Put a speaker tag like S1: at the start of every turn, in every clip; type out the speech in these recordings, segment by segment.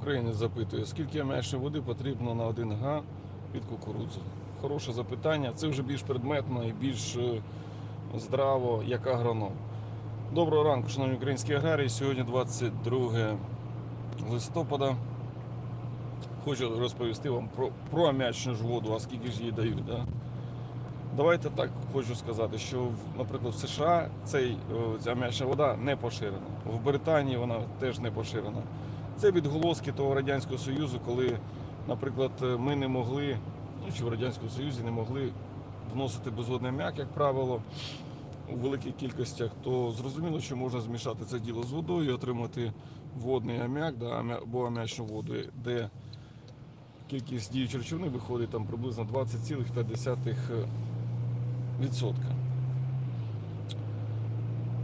S1: Українець запитує, скільки аміачної води потрібно на 1 га від кукурудзи? Хороше запитання. Це вже більш предметно і більш е, здраво, як агроном. Доброго ранку, шановні українські аграрії. Сьогодні 22 листопада. Хочу розповісти вам про, про аміачну ж воду, а скільки ж її дають. Да? Давайте так хочу сказати, що наприклад в США цей, ця аміачна вода не поширена. В Британії вона теж не поширена. Це відголоски того Радянського Союзу, коли, наприклад, ми не могли, ну чи в Радянському Союзі не могли вносити безводний аміак, як правило, у великих кількостях, то зрозуміло, що можна змішати це діло з водою і отримати водний аміак да, або аміачну воду, де кількість діючих речовини виходить там приблизно 20,5%.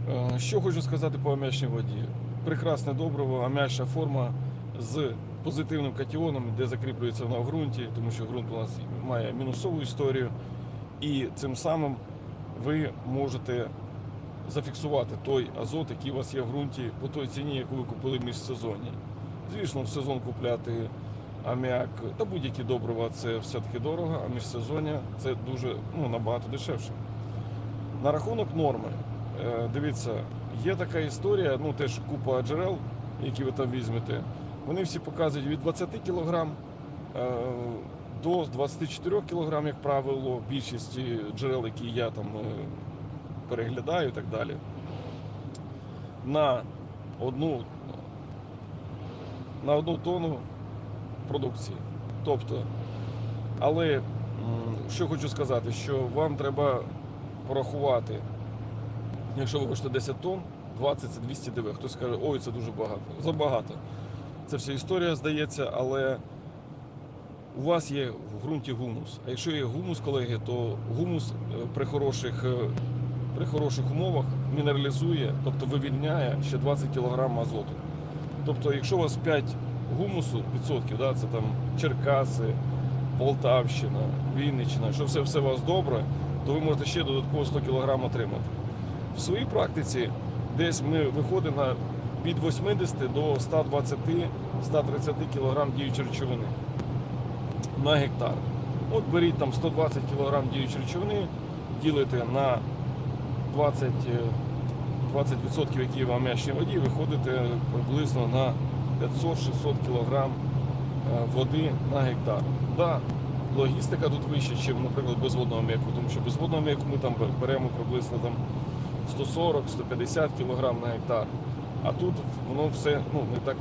S1: Е, Що хочу сказати по аміачній воді. Прекрасне добриво, аміачна форма з позитивним катіоном, де закріплюється вона в ґрунті, тому що ґрунт у нас має мінусову історію. І цим самим ви можете зафіксувати той азот, який у вас є в ґрунті по той ціні, яку ви купили в міжсезонні. Звісно, в сезон купляти аміак та будь-які добрива це все-таки дорого, а міжсезоння це дуже ну, набагато дешевше. На рахунок норми, е, дивіться, є така історія, ну теж купа джерел, які ви там візьмете. Вони всі показують від 20 кг е, до 24 кг, як правило, більшість джерел, які я там е, переглядаю і так далі. На одну, на одну тонну продукції. Тобто, але що хочу сказати, що вам треба порахувати, якщо ви хочете 10 тонн, 20 це 200 ДВ. Хтось каже, ой, це дуже багато. Забагато. Це вся історія здається, але у вас є в ґрунті гумус. А якщо є гумус, колеги, то гумус е, при хороших, е, при хороших умовах мінералізує, тобто вивільняє ще 20 кг азоту. Тобто, якщо у вас 5 гумусу відсотків, да, це там Черкаси, Полтавщина, Вінниччина, що все, все у вас добре, то ви можете ще додатково 100 кг отримати. В своїй практиці десь ми виходимо від 80 до 120-130 кг діючої речовини на гектар. От беріть там 120 кг діючої речовини, ділите на 20, е, 20% які в аміачній воді, виходите приблизно на 500-600 кг е, води на гектар. Да, логістика тут вища, ніж, наприклад, безводного м'яку, тому що безводного м'яку ми там беремо приблизно там 140-150 кг на гектар. А тут воно все ну, не так.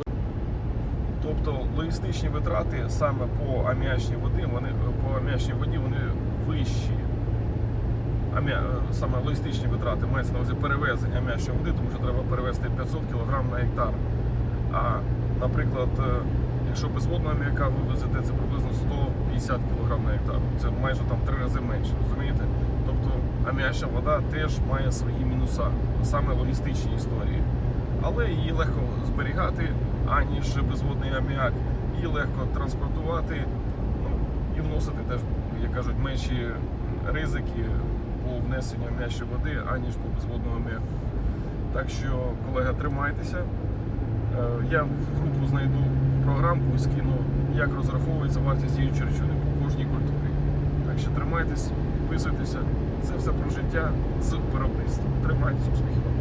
S1: Тобто логістичні витрати саме по аміачній воді, вони по аміачній воді вони вищі. Аміа, саме логістичні витрати мається на увазі перевезення аміачної води, тому що треба перевезти 500 кг на гектар. А, наприклад, е, якщо безводного аміака ви везете, це приблизно 150 кг на гектар. Це майже там три рази менше, розумієте? Тобто аміачна вода теж має свої мінуса, саме логістичні історії. Але її легко зберігати, аніж безводний аміак. Її легко транспортувати ну, і вносити теж, як кажуть, менші ризики по внесенню аміачної води, аніж по безводному аміаку. Так що, колега, тримайтеся. Е, Я в групу знайду програмку і скину, як розраховується вартість діючої речовини по кожній культурі. Так що тримайтесь, підписуйтеся. Це все про життя з виробництва. Тримайтесь, успіхів!